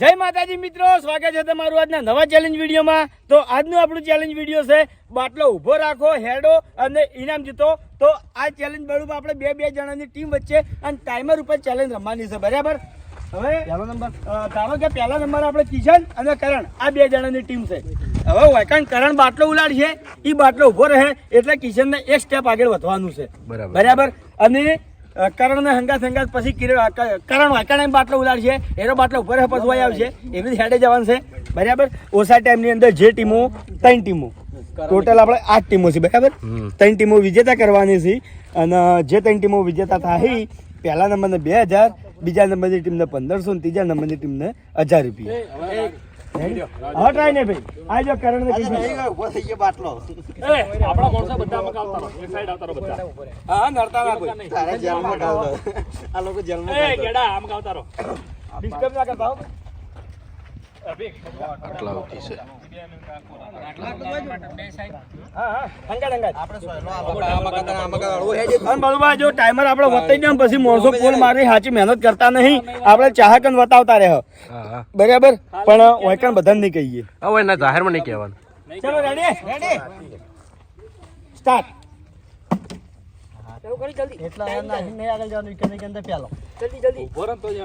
જય માતાજી મિત્રો સ્વાગત છે તમારું આજના નવા ચેલેન્જ વિડીયોમાં. તો આજનું આપણું ચેલેન્જ વીડિયો છે બાટલો ઊભો રાખો હેડો અને ઇનામ જીતો. તો આ ચેલેન્જ બળુમાં આપણે બે બે જણાની ટીમ વચ્ચે અને ટાઈમર ઉપર ચેલેન્જ રમવાની છે બરાબર? હવે પહેલો નંબર. ધારો કે પહેલા નંબર આપણે કિશન અને કરણ આ બે જણાની ટીમ છે. હવે વાયકાન કરણ બાટલો ઉલાડશે એ બાટલો ઊભો રહે એટલે કિશનને એક સ્ટેપ આગળ વધવાનું છે. બરાબર. બરાબર? અને કરણને હંગાત હંગાત પછી કિરણ ક- કરણ વાંકાણા એમ બાટલો ઉલાડશે એનો બાટલો ઉપર પછી વહી આવશે એમની હેડે જવાનું છે. બરાબર? ઓછા ટાઈમની અંદર જે ટીમો ત્રણ ટીમો. ટોટલ આપણે આઠ ટીમો છે બરાબર? ત્રણ ટીમો વિજેતા કરવાની છે અને જે ત્રણ ટીમો વિજેતા થાય પહેલા નંબરને બે હજાર બીજા નંબરની ટીમને પંદરસો ને ત્રીજા નંબરની ટીમને હજાર રૂપિયા. હા? ટ્રાય ને ભાઈ. આ જો કરણ ને કીધું. આપણા માણસો બધા મકા આવતા. એક સાઈડ આવતા બધા. હા નડતા ના કોઈ. એ ગેડા આમ આવતા રહો. ડિસ્ટર્બ ના કરતા હો. આટલા ઉઠી છે. હા હા હંગાત હંગાત અને બળુભા જો ટાઈમર આપણે વતાઈ ને પછી માણસો ફોન મારી સાચી મહેનત કરતા નહીં. આપણે ચાહકન વતાવતા રહે. બરાબર? પણ ઓયકણ બધાને નહીં કહીએ. હવે જાહેરમાં નહીં કહેવાનું. ચલો રેડી રેડી સ્ટાર્ટ ઊભો રહો ને તો જ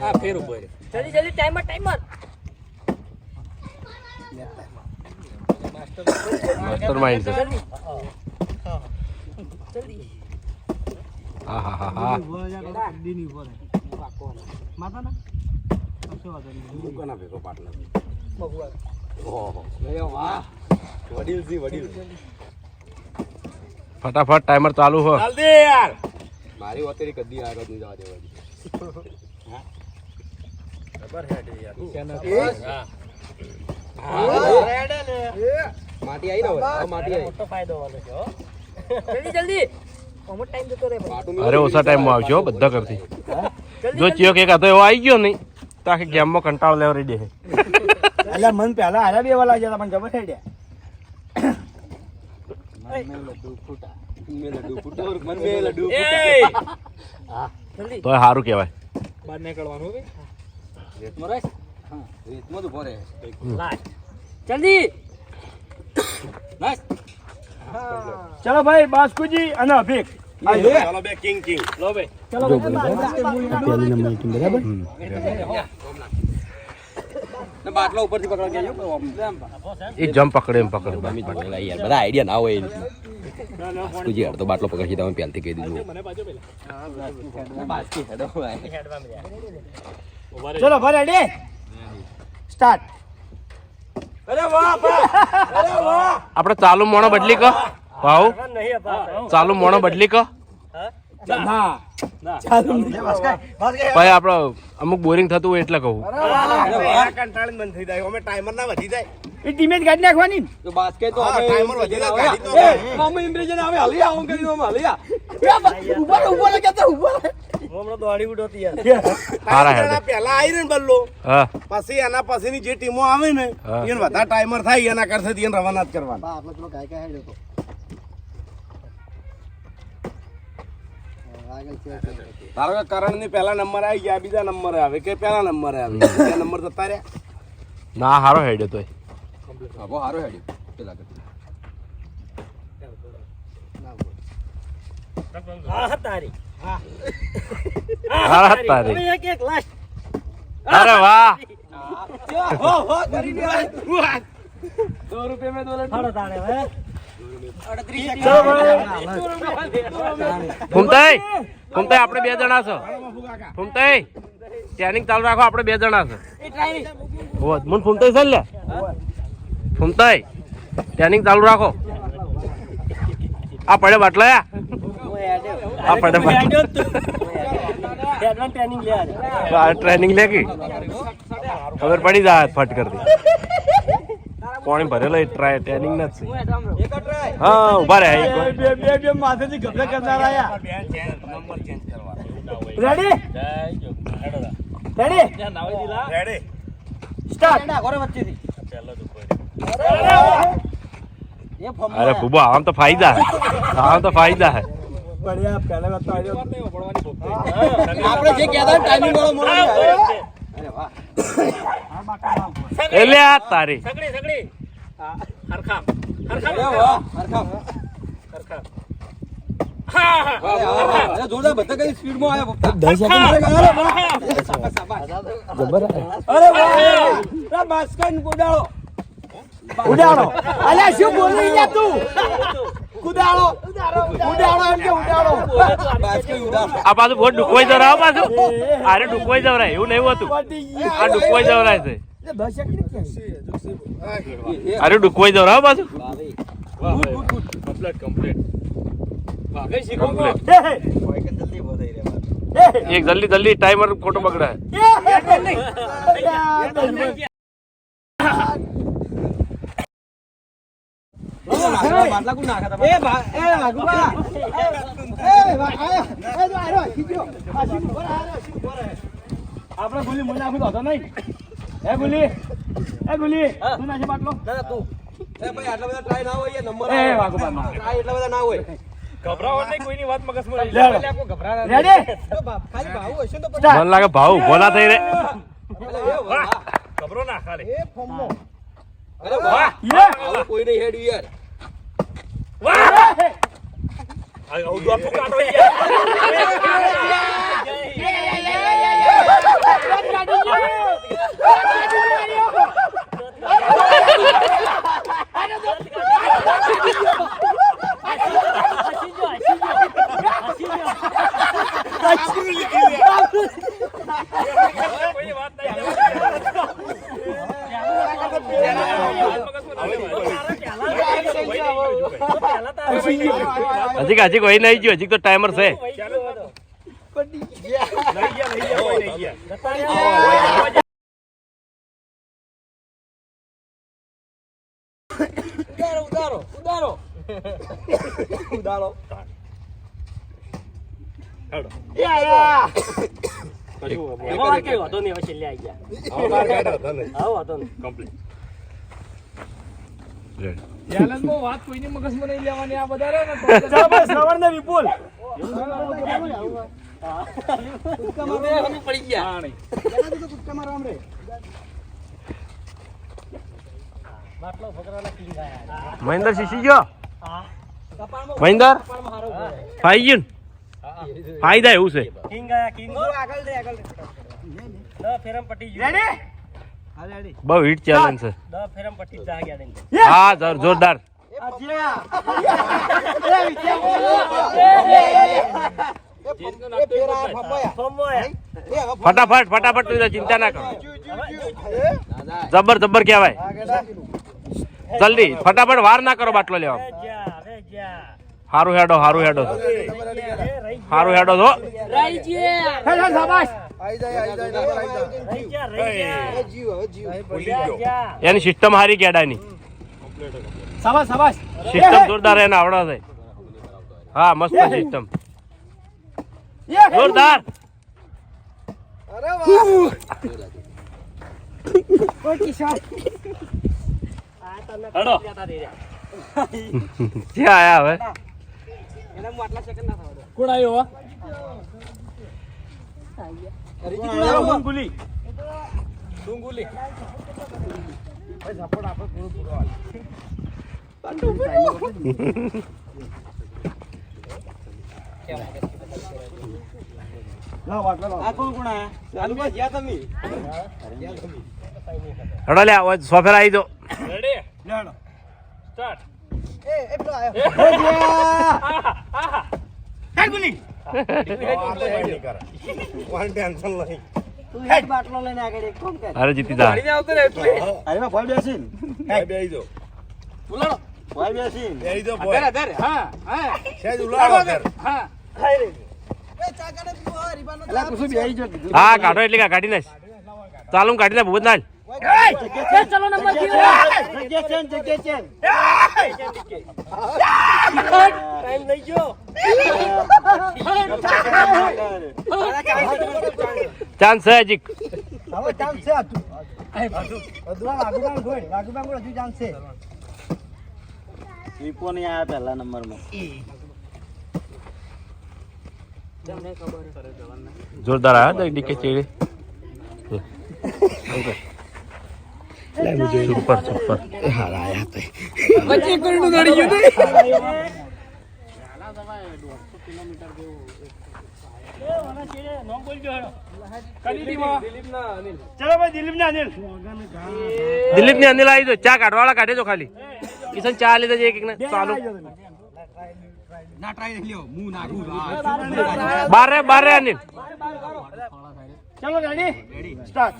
આ ફેર ઊભો રહે. જલ્દી જલ્દી ટાઈમર ટાઈમર માસ્ટર માઇન્ડ છે. જલ્દી. હા હા હા હા. ફટાફટ ટાઈમર ચાલુ હો. જલ્દી યાર. મારી ઓતરી કદી આગળ નહીં જવા દેવાની. માટી આવી ને હવે. માટી આવી. જલ્દી જલ્દી. અમુક ટાઈમ જતો રહે અરે ઓછા ટાઈમમાં આવજો બધા કરતી જો ચિયો કે હતો એવો આવી ગયો નહીં તો આખી ગેમમાં કંટાળો લેવા રેડી દે અલ્યા મન પહેલા હારા બે વાલા જતા પણ જબર જલ્દી. તો સારું કેવાય બહાર નીકળવાનું હો ભાઈ. લાસ્ટ જલ્દી ચલો ભાઈ બાસ્કુજી અને અભિક લો. ચલો પહેલી નંબર ટીમ બરાબર એ જમ પકડે એમ પકડે બધા આઈડિયા ના હોય તુજી અડધો બાટલો પકડી તમે પહેલથી કહી દીધું મને બાજુ પેલા. ઊભા રહેજો. ચલો ભાઈ રેડી સ્ટાર્ટ આપણે ચાલુ મોણો બદલી ક. ભાવ ચાલુ મોણો બદલી ક. ભાઈ આપણે અમુક બોરિંગ થતું હોય એટલે કહું. એ ટીમે જ ગાડી નાખવાની ને? સારા હેડ પેલા આવી ને બલ્લો હા. પછી એના પછીની જે ટીમો આવે ને. એને બધા ટાઈમર થાય એના કરશે એને રવાના જ કરવાના. ધારો કે કરણની પહેલા નંબર આવી ગયા બીજા નંબરે આવે કે પહેલા નંબર આવે બીજા નંબર જતા રહ્યા. ના હારો હેડ્યો તોય. હારો હેડ્યું. પેલા કરતા. હા તારી. એક લાસ્ટ અરે વાહ. તારે હવે ફૂમતાઈ ફૂમતાઈ આપણે બે જણા છો. ફૂમતાઈ ટ્રેનિંગ ચાલુ રાખો આપણે બે જણા છો. મને ફૂમતાઈ છે લે. ફૂમતાઈ ટ્રેનિંગ ચાલુ રાખો. આ પડે બાટલા આ પડે ટ્રેનિંગ લે આજે. આ ટ્રેનિંગ લે કે? ખબર પડી જાય ફટ કરતી. પાણી ભરેલો ટ્રાય ટ્રેનિંગ નથી. હા ઊભા રહ્યા એક બે બે બે માથેથી ગભરા કરનાર આયા રેડી રેડી ત્યાં નાવી દીધા. રેડી સ્ટાર્ટ પહેલો જ ઊભો અરે ફૂબો આમ તો ફાયદા હે. આમ તો ફાયદા હે. પડ્યા પહેલા તો આવ્યો. આપણે જે કહેતા ટાઈમિંગ વાળો મોડો અરે વાહ. એટલે આ તારી. સગડી સગડી. હરખામ. હરખામ. વાહ ઉડાડો. અલ્યા શું બોલી તું? કુદાડો ઉડાડો એમ કે ઉડાડો આ પાછું બહુ ડુકવાઈ જવરાય હો પાછું અરે ડુકવાઈ જવરાય એવું નહીં હોતું. આ ડૂકવાઈ જવરાય છે? અરે ડુકવાઈ જવરાય હો પાછું કમ્પ્લીટ. એક જલ્દી જલ્દી ટાઈમર ખોટો બગડે બાટલા કોણ નાખે તમારે? એ ભા- એ વાઘુબા. એ, એ ભા- આયો. એ જો આયો, ખીચ્યો. આ શીખું, બરાબર, આયો, શીખું, બરાબર. આપણે ગુલી મું નાખું તો હતો નહીં એ ગુલી એ ગુલી તું નાખી બાટલો એ ભાઈ આટલા બધા ના હોય, નંબર એ આવે. વાઘુબા એટલા બધા ના હોય. ગભરાવો નહીં કોઈની નહીં લે, લે. રેડી તો બાપ, ખાલી ભાવ ને તો મને ના થઈ રે. ગભરો ના ખાલી અરે વાહ. કોઈ નહીં હેડ્યું યાર. આ આવું દોઢું કાઢો યાર. કોઈની વાત નહીં. હજી કે હજી કોઈ નહીં ગયો હજી તો ટાઈમર છે. ઉદારો ગયા ઉદારો ગયા કોઈ વાત કઈ વાંધો નહીં હવે છેલ્લે આવી ગયા આવો વાંધો નહીં કમ્પ્લીટ ચાલો ભાઈ શ્રવણ ને વિપુલ. બે હમી પડી ગયા. મહેન્દ્ર શીશી ગયો? મહેન્દ્ર ફાઈ ગયું ફાયદા એવું છે. કિંગ કિંગ આગળ દે આગળ દસ ફેરમ પટી ગયું. રેડી બહુ હિટ ચેલેન્જ છે. હા જોર જોરદાર. એ ફેરા ફપાયા. ફોમોયા ફટાફટ ફટાફટ તું ચિંતા ના કરો. જબર જબર કહેવાય. જલ્દી ફટાફટ વાર ના કરો બાટલો લેવા. હારું હેડો હારું હેડો. હારું હેડો તો એની સિસ્ટમ હારી કેડાની સિસ્ટમ જોરદાર એને આવડે છે. હા મસ્ત સિસ્ટમ યે, જોરદાર. ક્યાં આયા હવે? કોણ આવ્યો હો? કોણ ગુલી લાવો બાટલો લાવો. ચાલુમાં જ્યાં તમે. હેડો લે આવો સોફેર આવી દો. રેડી. સ્ટાર્ટ એ પેલો આયો. ટેન્શન નહીં અરે જીતી જા અરે ભાઈ બેસીન. ભાઈ બેસીન. હા કાઢો એટલે કાઢી નાખ. ચાલુ કાઢી નાખ ભૂત નાખ ચલો નંબર જગ્યા છે જગ્યા છે. ટાઈમ લઈ ગયો. ચાન્સ છે હજી. હવે ચાન્સ છે જોરદાર આવ્યા ડીકે ચેડી. સુપર સુપર કરોડ દોડી ગયું તું. ચલો ભાઈ દિલીપ ને અનિલ. દિલીપની અનિલ આવી દો ચા કાઢવાળા કાઢે જો ખાલી. કિશન ચા લીધા છે એક એક ને ચાલુ બારે. બાર અનિલ. ચલો રેડી સ્ટાર્ટ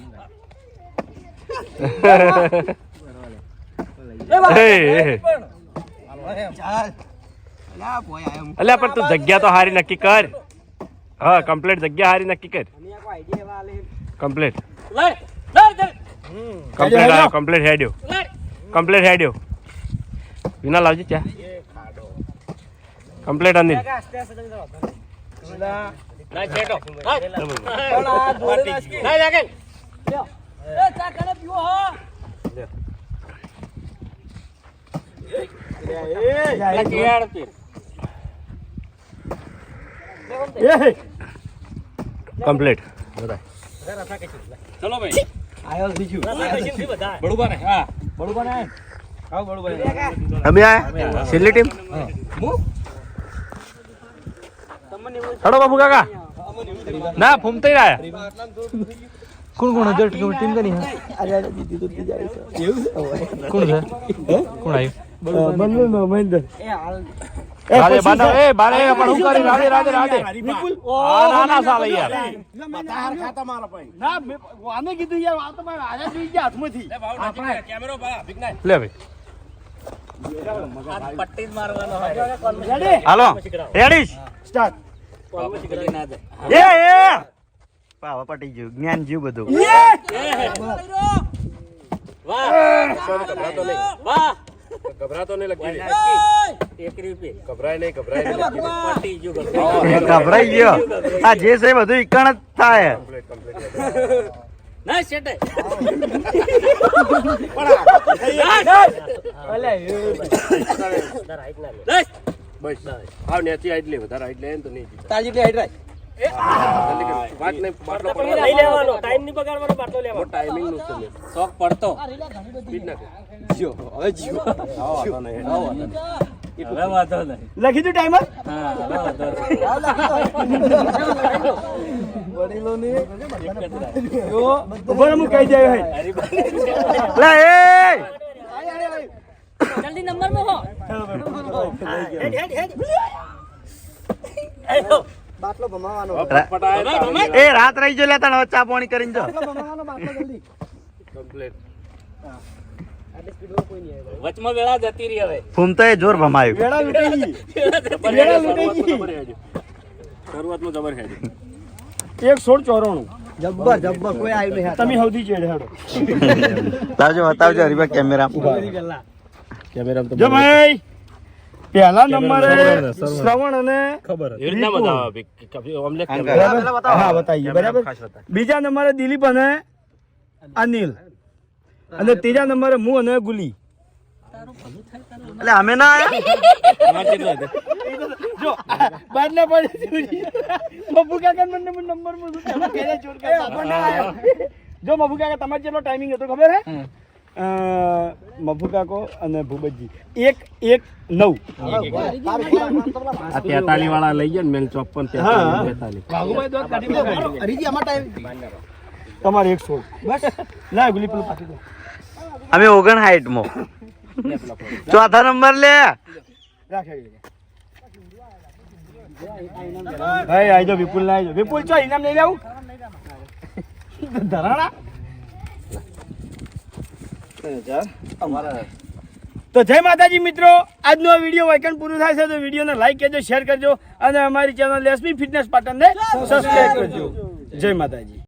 અલ્યા પણ તું જગ્યા તો હારી નક્કી કર હા કમ્પ્લીટ જગ્યા હારી નક્કી કર કમ્પ્લીટ કમ્પ્લીટ આવ્યો કમ્પ્લીટ હેડ્યો કમ્પ્લીટ હેડ્યો વિના લાવજે ચા કમ્પ્લીટ અનિલ ના છેટો ના જાગે લા. કેડ પીર એ કમ્પ્લીટ ચલો ભાઈ. આયો બીજું. ને હા. બળુબા ને આવ બળુબા અમે આયા? છેલ્લી ટીમ હડો બાબુ કાકા. ના ફૂમતઈ આયા કોણ કોણ હજાર ટીમ કરી કોણ છે? કોણ આવ્યું? બંને મહેન્દ્ર. રાધે બાધા એ બારે પણ હું કરી રાધે રાધે રાધે. આ ના ના સાલે યાર. તાર ખાતા મારા ભાઈ ના આને કીધું યાર આ તો મારા આયા જોઈ ગયા હાથમાંથી. લે ભાઈ. પટ્ટી જ મારવાનો હોય. રેડી હાલો. રેડી સ્ટાર્ટ એ એ! પાવા પટી ગયું. જ્ઞાન જ્યું બધું. વાહ! ગભરાતો નહીં. વાહ! ગભરાતો નહીં લગી એક ગભરાય નહીં ગભરાય નહીં. લગી પટ્ટી જો એ ગભરાઈ ગયો. આ જે છે બધું ઈકણ જ થાય. ના શેટે બસ. બસ. આવ ને આઈટ લે વધારે આઈટ લે તો નહીં જીતે. તાર લઈ લેવાનો ટાઈમ નહીં બગાડવાનો બાટલો લેવાનો ટાઈમિંગનું છે શોખ પડતો સ્પીડ નાખે. જીઓ, હવે જીઓ. આવો વાંધો નહીં. હવે વાંધો નહીં લખી દઉં ટાઈમર હા હવે વાંધો નહીં ઊભો હું કહી દઉં હે. લે એ જલ્દી નંબરમાં હો રા- ફટાફટ એ રાત રહી જો લેતા હવે ચા પાણી કરીને જો. કમ્પ્લીટ. વચમાં વેળા જતી રહી હવે. ફૂમતો એ જોર ભમાયું. વેળા લૂંટાઈ વેળા હેડ્યો, શરૂઆતમાં જબર હેડ્યો. શરૂઆતમાં જબર હેડ્યો. એક સોળ ચોરાણું. જબ્બર જબ્બર કોઈ આવ્યું નહીં તમે સૌથી ચેડે હેડો. બતાવજો બતાવજો હરીબા કેમેરા જો ભાઈ પહેલા નંબરે શ્રવણ અને હા બતાવીએ. બરાબર? બીજા નંબરે દિલીપ અને અનિલ. અને ત્રીજા નંબરે હું અને ગુલી. એટલે અમે ના આયા જો બાદ ના પડી મફુ કાકા મને નંબરમાં. પહેલા પહેલા ચોર કરતા આપણને આયો. જો મફુ કાકા તમારે જેટલો ટાઈમિંગ હતો ખબર હે? મફુ કાકો અને ભૂપતજી. એક એક નવ. આ તેતાલી વાળા લઈ ગયા ને મેલ ચોપન તમારે એક સોળ. બસ. ના ગુલી પેલું પાકી અમે ઓગણ હાઈટ મો ચોથા નંબર લે. રાખે ભાઈ આઈ જો વિપુલ ના આઈ જો વિપુલ ચો ઇનામ લઈ લેવું? ધરાણા? તો જય માતાજી મિત્રો, આજનો વીડિયો વાયકન પૂરું થાય છે તો વિડીયોને લાઈક કરજો શેર કરજો અને અમારી ચેનલ એસબી ફિટનેસ પાટણને સબસ્ક્રાઈબ કરજો. જય માતાજી.